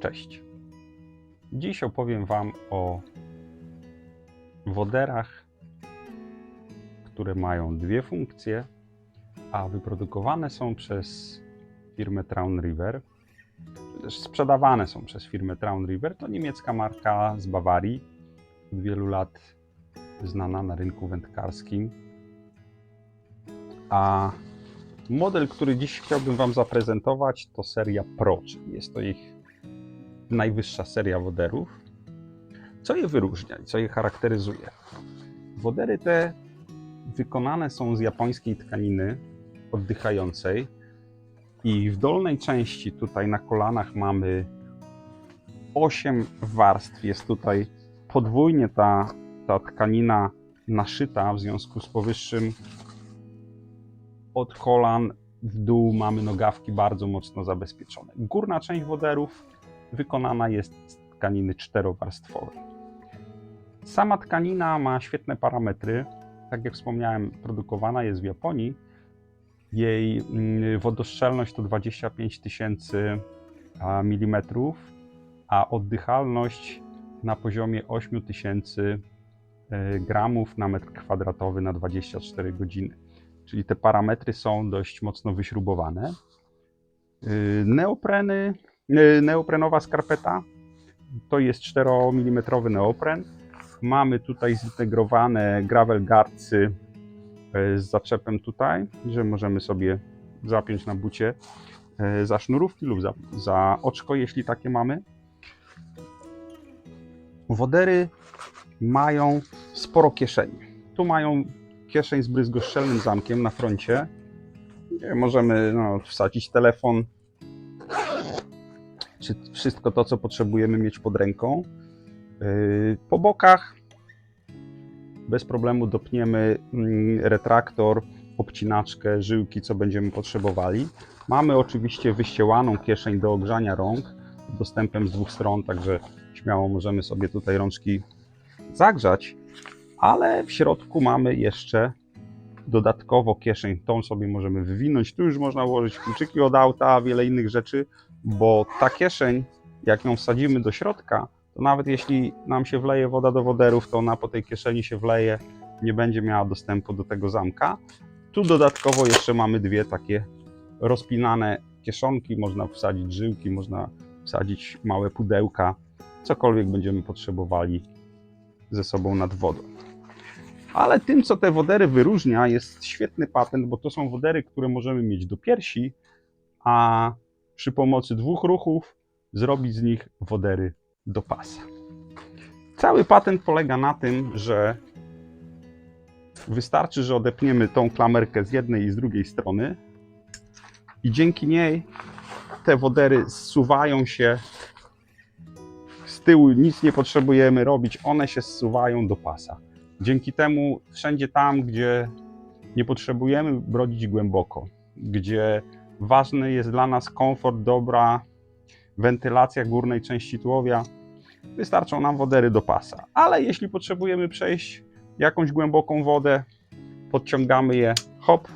Cześć. Dziś opowiem Wam o woderach, które mają dwie funkcje, a wyprodukowane są przez firmę Traun River. Też sprzedawane są przez firmę Traun River. To niemiecka marka z Bawarii, od wielu lat znana na rynku wędkarskim. A model, który dziś chciałbym Wam zaprezentować, to seria Pro, jest to ich najwyższa seria woderów. Co je wyróżnia i co je charakteryzuje? Wodery te wykonane są z japońskiej tkaniny oddychającej i w dolnej części tutaj na kolanach mamy 8 warstw. Jest tutaj podwójnie ta, ta tkanina naszyta, w związku z powyższym od kolan w dół mamy nogawki bardzo mocno zabezpieczone. Górna część woderów wykonana jest z tkaniny czterowarstwowej. Sama tkanina ma świetne parametry. Tak jak wspomniałem, produkowana jest w Japonii. Jej mm, wodoszczelność to 25 tysięcy mm, a oddychalność na poziomie 8 tysięcy e, gramów na metr kwadratowy na 24 godziny. Czyli te parametry są dość mocno wyśrubowane. Yy, Neopreny, neoprenowa skarpeta to jest 4 mm neopren. Mamy tutaj zintegrowane gravel guardsy yy, z zaczepem tutaj, że możemy sobie zapiąć na bucie yy, za sznurówki lub za, za oczko, jeśli takie mamy. Wodery mają sporo kieszeni. Tu mają kieszeń z bryzgoszczelnym zamkiem na froncie. Możemy no, wsadzić telefon, czy wszystko to, co potrzebujemy mieć pod ręką. Yy, Po bokach bez problemu dopniemy mm, retraktor, obcinaczkę, żyłki, co będziemy potrzebowali. Mamy oczywiście wyściełaną kieszeń do ogrzania rąk, dostępem z dwóch stron, także śmiało możemy sobie tutaj rączki zagrzać ale w środku mamy jeszcze dodatkowo kieszeń. Tą sobie możemy wywinąć. Tu już można ułożyć kluczyki od auta, wiele innych rzeczy, bo ta kieszeń, jak ją wsadzimy do środka, to nawet jeśli nam się wleje woda do woderów, to ona po tej kieszeni się wleje, nie będzie miała dostępu do tego zamka. Tu dodatkowo jeszcze mamy dwie takie rozpinane kieszonki, można wsadzić żyłki, można wsadzić małe pudełka, cokolwiek będziemy potrzebowali ze sobą nad wodą. Ale tym, co te wodery wyróżnia, jest świetny patent, bo to są wodery, które możemy mieć do piersi, a przy pomocy dwóch ruchów zrobić z nich wodery do pasa. Cały patent polega na tym, że wystarczy, że odepniemy tą klamerkę z jednej i z drugiej strony i dzięki niej te wodery zsuwają się z tyłu, nic nie potrzebujemy robić, one się zsuwają do pasa. Dzięki temu wszędzie tam, gdzie nie potrzebujemy brodzić głęboko, gdzie ważny jest dla nas komfort, dobra wentylacja górnej części tułowia, wystarczą nam wodery do pasa. Ale jeśli potrzebujemy przejść jakąś głęboką wodę, podciągamy je, hop,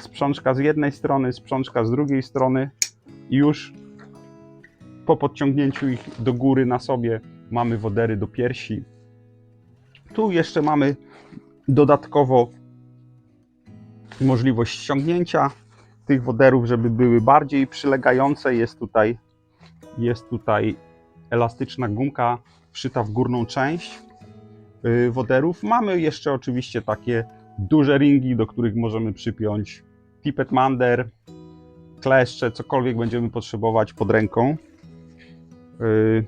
sprzączka z jednej strony, sprzączka z drugiej strony. I już po podciągnięciu ich do góry na sobie mamy wodery do piersi, tu jeszcze mamy dodatkowo możliwość ściągnięcia tych woderów, żeby były bardziej przylegające. Jest tutaj, jest tutaj elastyczna gumka wszyta w górną część y, woderów. Mamy jeszcze oczywiście takie duże ringi, do których możemy przypiąć pipet mander, kleszcze, cokolwiek będziemy potrzebować pod ręką. Y,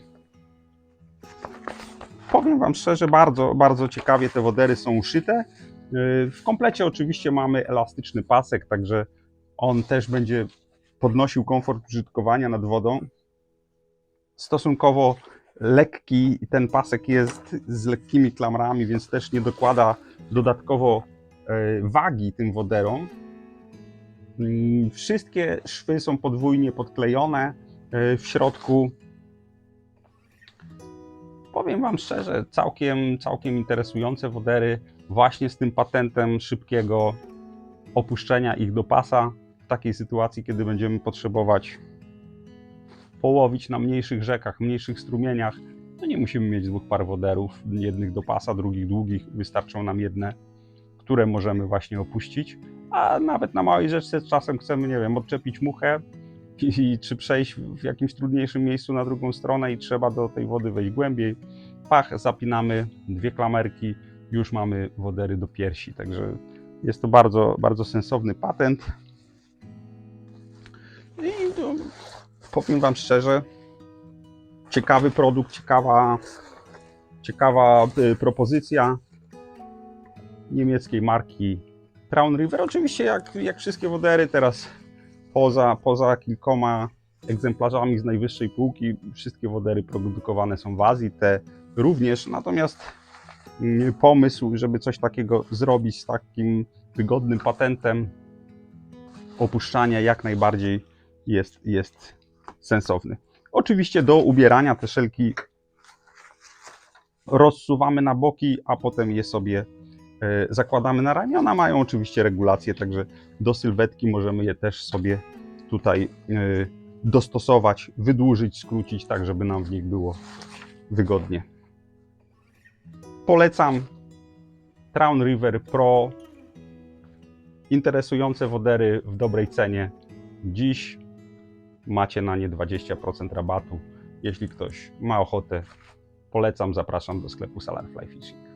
powiem Wam szczerze, bardzo, bardzo ciekawie te wodery są uszyte. Yy, W komplecie oczywiście mamy elastyczny pasek, także on też będzie podnosił komfort użytkowania nad wodą. Stosunkowo lekki ten pasek jest z lekkimi klamrami, więc też nie dokłada dodatkowo yy, wagi tym woderom. Yy, Wszystkie szwy są podwójnie podklejone. W środku powiem Wam szczerze, całkiem, całkiem interesujące wodery, właśnie z tym patentem szybkiego opuszczenia ich do pasa w takiej sytuacji, kiedy będziemy potrzebować połowić na mniejszych rzekach, mniejszych strumieniach, to nie musimy mieć dwóch par woderów, jednych do pasa, drugich długich, wystarczą nam jedne, które możemy właśnie opuścić. A nawet na małej rzeczce czasem chcemy, nie wiem, odczepić muchę i, czy przejść w jakimś trudniejszym miejscu na drugą stronę i trzeba do tej wody wejść głębiej. Pach, zapinamy dwie klamerki, już mamy wodery do piersi, także jest to bardzo, bardzo sensowny patent. I powiem Wam szczerze, ciekawy produkt, ciekawa, ciekawa y, propozycja niemieckiej marki Traun River. Oczywiście jak, jak wszystkie wodery teraz poza, poza kilkoma egzemplarzami z najwyższej półki, wszystkie wodery produkowane są w Azji, te również. Natomiast mm, pomysł, żeby coś takiego zrobić z takim wygodnym patentem opuszczania jak najbardziej jest, jest sensowny. Oczywiście do ubierania te szelki rozsuwamy na boki, a potem je sobie zakładamy na ramiona. Mają oczywiście regulacje, także do sylwetki możemy je też sobie tutaj e, dostosować, wydłużyć, skrócić, tak żeby nam w nich było wygodnie. Polecam Traun River Pro. Interesujące wodery w dobrej cenie. Dziś macie na nie 20% rabatu. Jeśli ktoś ma ochotę, polecam, zapraszam do sklepu Solar Fly Fishing.